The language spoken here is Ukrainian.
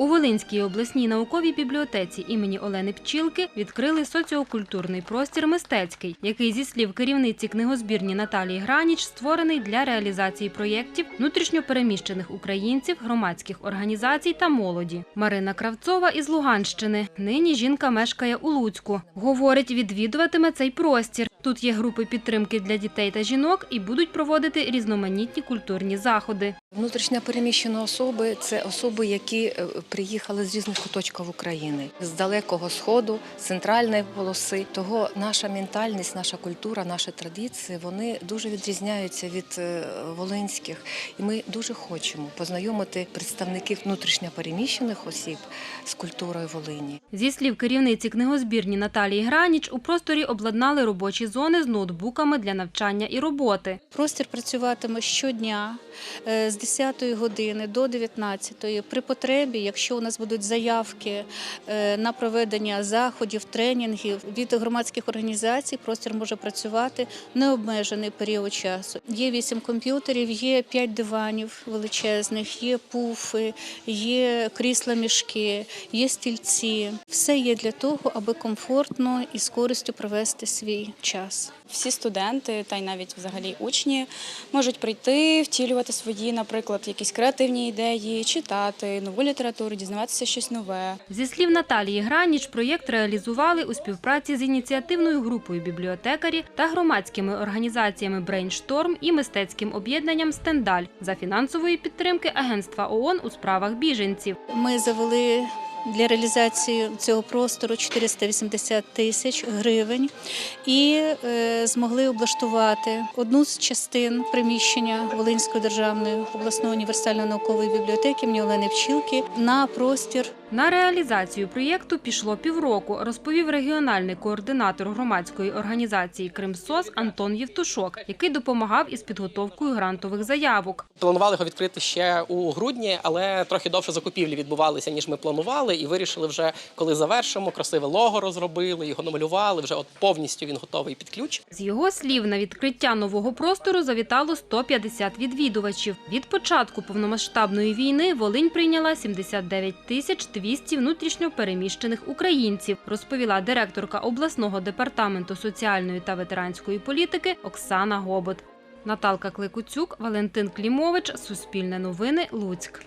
У Волинській обласній науковій бібліотеці імені Олени Пчілки відкрили соціокультурний простір мистецький, який, зі слів керівниці книгозбірні Наталії Граніч, створений для реалізації проєктів внутрішньопереміщених українців, громадських організацій та молоді. Марина Кравцова із Луганщини. Нині жінка мешкає у Луцьку. Говорить, відвідуватиме цей простір. Тут є групи підтримки для дітей та жінок і будуть проводити різноманітні культурні заходи. Внутрішньо переміщені особи це особи, які е, приїхали з різних куточків України, з далекого сходу, з центральної полоси. Того наша ментальність, наша культура, наші традиції вони дуже відрізняються від е, волинських. І ми дуже хочемо познайомити представників внутрішньо переміщених осіб з культурою Волині. Зі слів керівниці книгозбірні Наталії Граніч, у просторі обладнали робочі зони з ноутбуками для навчання і роботи. Простір працюватиме щодня е, з 10 години до 19. При потребі, якщо у нас будуть заявки е, на проведення заходів, тренінгів від громадських організацій, простір може працювати необмежений період часу. Є 8 комп'ютерів, є 5 диванів величезних, є пуфи, є крісла мішки, є стільці. Все є для того, аби комфортно і з користю провести свій час. Всі студенти та й навіть взагалі учні можуть прийти, втілювати свої, наприклад, якісь креативні ідеї, читати нову літературу, дізнаватися щось нове. Зі слів Наталії Граніч, проєкт реалізували у співпраці з ініціативною групою бібліотекарі та громадськими організаціями Брейншторм і мистецьким об'єднанням Стендаль за фінансової підтримки Агентства ООН у справах біженців. Ми завели для реалізації цього простору 480 тисяч гривень. І е, змогли облаштувати одну з частин приміщення Волинської державної обласної універсальної наукової бібліотеки імені Олени Пчілки на простір. На реалізацію проєкту пішло півроку, розповів регіональний координатор громадської організації Кримсос Антон Євтушок, який допомагав із підготовкою грантових заявок. Планували його відкрити ще у грудні, але трохи довше закупівлі відбувалися, ніж ми планували, і вирішили вже, коли завершимо, красиве лого розробили, його намалювали. Вже от повністю він готовий під ключ. З його слів, на відкриття нового простору завітало 150 відвідувачів. Від початку повномасштабної війни Волинь прийняла 79 тисяч 200 внутрішньо переміщених українців, розповіла директорка обласного департаменту соціальної та ветеранської політики Оксана Гобот. Наталка Кликуцюк, Валентин Клімович, Суспільне новини, Луцьк.